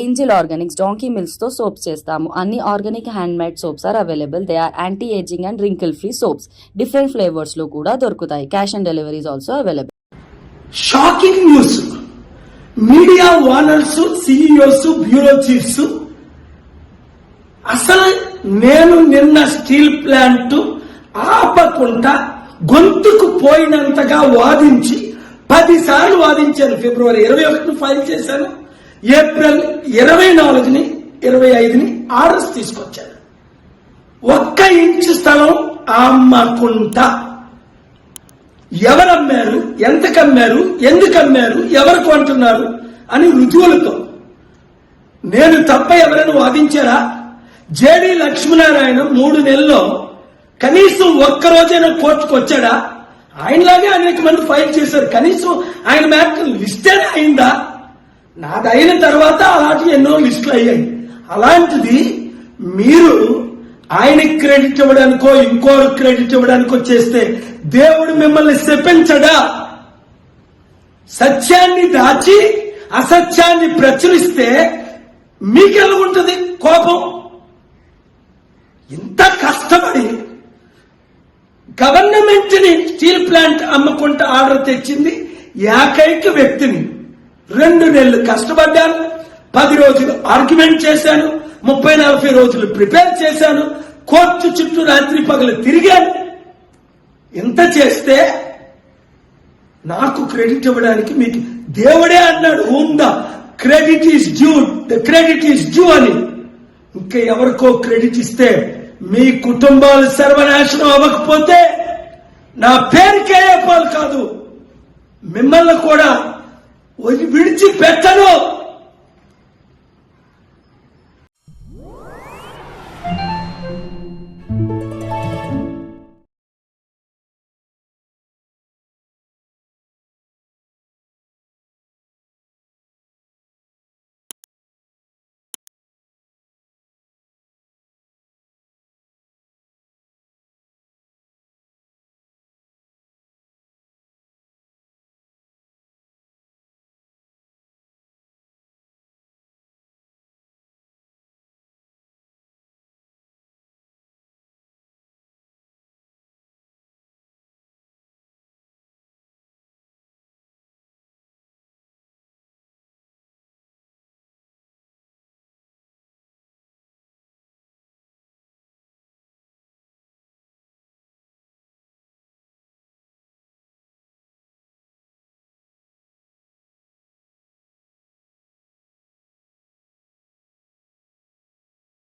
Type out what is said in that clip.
Angel organics donkey మిల్క్స్తో soaps చేస్తాము. అన్ని organic hand made soaps are available. They are anti aging and wrinkle free soaps. Different ఫ్లేవర్స్లో కూడా దొరుకుతాయి. Cash on deliveries also available. Shocking news. Media owners CEOs bureau chiefs అసలు నేను నిన్న steel plant ఆపకుండా గొంతుకు పోయినంతగా వాదించి పదిసార్లు వాదించాను. ఫిబ్రవరి ఇరవై ఒకటిని ఫైల్ చేశాను. ఏప్రిల్ ఇరవై నాలుగుని ఇరవై ఐదుని ఆర్డర్స్ తీసుకొచ్చారు. ఒక్క ఇంచు స్థలం అమ్మకుంట. ఎవరు అమ్మారు ఎంతకు అమ్మారు ఎందుకు అమ్మారు ఎవరు కొంటున్నారు అని రుజువులతో. నేను తప్ప ఎవరైనా వాదించారా? జేడి లక్ష్మీనారాయణ మూడు నెలల్లో కనీసం ఒక్క రోజైనా కోర్టుకు వచ్చాడా? ఆయనలాగే అనేక మంది ఫైల్ చేశారు. కనీసం ఆయన మ్యాటర్ లిస్టేనే అయిందా? నాదైన తర్వాత అలాంటి ఎన్నో లిస్టులు అయ్యాయి. అలాంటిది మీరు ఆయనకి క్రెడిట్ ఇవ్వడానికో ఇంకో క్రెడిట్ ఇవ్వడానికో చేస్తే దేవుడు మిమ్మల్ని శపించడా? సత్యాన్ని దాచి అసత్యాన్ని ప్రచురిస్తే మీకెలా ఉంటుంది కోపం? ఇంత కష్టపడి గవర్నమెంట్ని స్టీల్ ప్లాంట్ అమ్ముకుంటూ ఆర్డర్ తెచ్చింది ఏకైక వ్యక్తిని. రెండు నెలలు కష్టపడ్డాను పది రోజులు ఆర్గ్యుమెంట్ చేశాను ముప్పై నలభై రోజులు ప్రిపేర్ చేశాను కోర్టు చుట్టూ రాత్రి పగలు తిరిగాను. ఇంత చేస్తే నాకు క్రెడిట్ ఇవ్వడానికి మీకు దేవుడే అన్నాడు whom the credit is due the credit is due అని. ఇంకా ఎవరికో క్రెడిట్ ఇస్తే మీ కుటుంబాలు సర్వనాశనం అవ్వకపోతే నా పేరుకే పాలు కాదు మిమ్మల్ని కూడా వదిలి విడిచిపెట్టను